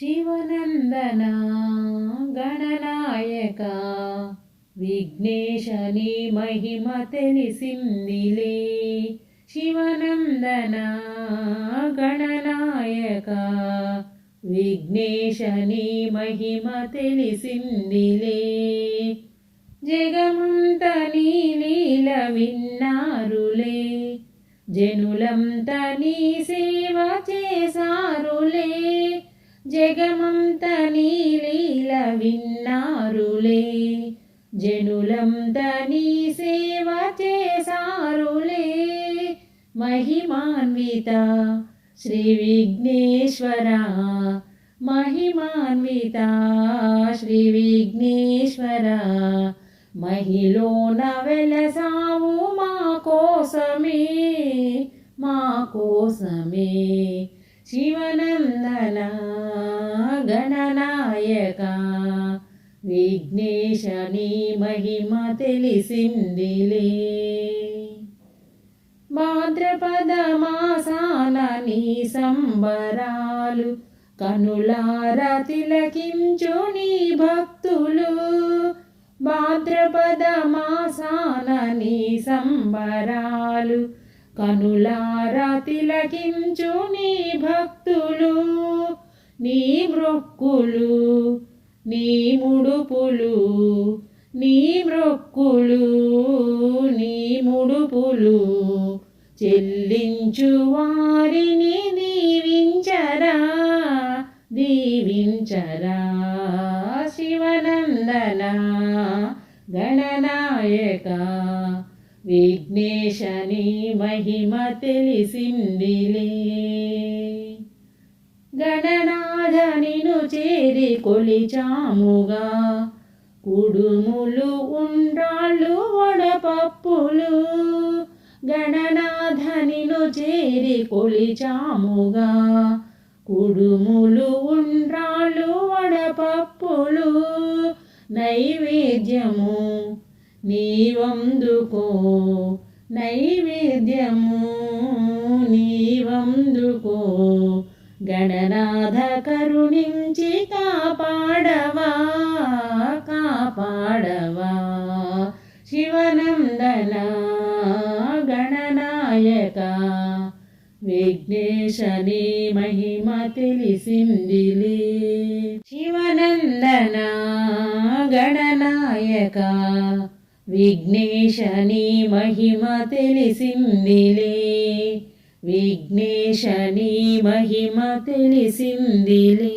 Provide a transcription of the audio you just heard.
శివనందన గణనాయక విఘ్నేశని మహిమ తెలిసిందిలే. శివనందన గణనాయక విఘ్నేశని మహిమ తెలిసిందిలే. జగమంత నీ లీల విన్నారులే జనులంత నీ సే జగమంత నీ లీల విన్నారులే. జనులంత నీ సేవ చేసారులే మహిమాన్విత శ్రీ విఘ్నేశ్వర మహిమాన్విత శ్రీ విఘ్నేశ్వర మహిలోన వెలసావు మా కోసమే మా కోసమే. శివనందనా గణనాయక. విఘ్నేశని మహిమ తెలిసిందిలే. భాద్రపద మాసాన నీ సంబరాలు కనులార తిలకించు నీ భక్తులు. భాద్రపద మాసాన నీ సంబరాలు కనులార తిలకించు నీ భక్తులు. నీ మ్రొక్కులు నీ ముడుపులు నీ మ్రొక్కులు నీ ముడుపులు చెల్లించు వారిని దీవించరా దీవించరా శివనందన గణనాయక. విఘ్నేశని మహిమ తెలిసిందిలే. గణనాథ నిను చేరి కొలిచాముగా. కుడుములు ఉండ్రాళ్ళు వడపప్పులు గణనాథనిను చేరి కొలిచాముగా. కుడుములు ఉండ్రాళ్ళు వడపప్పులు నైవేద్యము నీవందుకో నైవేద్యము నీవందుకో. గణనాథ కరుణించి కాపాడవా కాపాడవా. శివనందన గణనాయక విఘ్నేశని మహిమ తెలిసిందిలే. శివనందన గణనాయక విఘ్నేశని మహిమ తెలిసిందిలే. విఘ్నేశని మహిమ తెలిసిందిలే.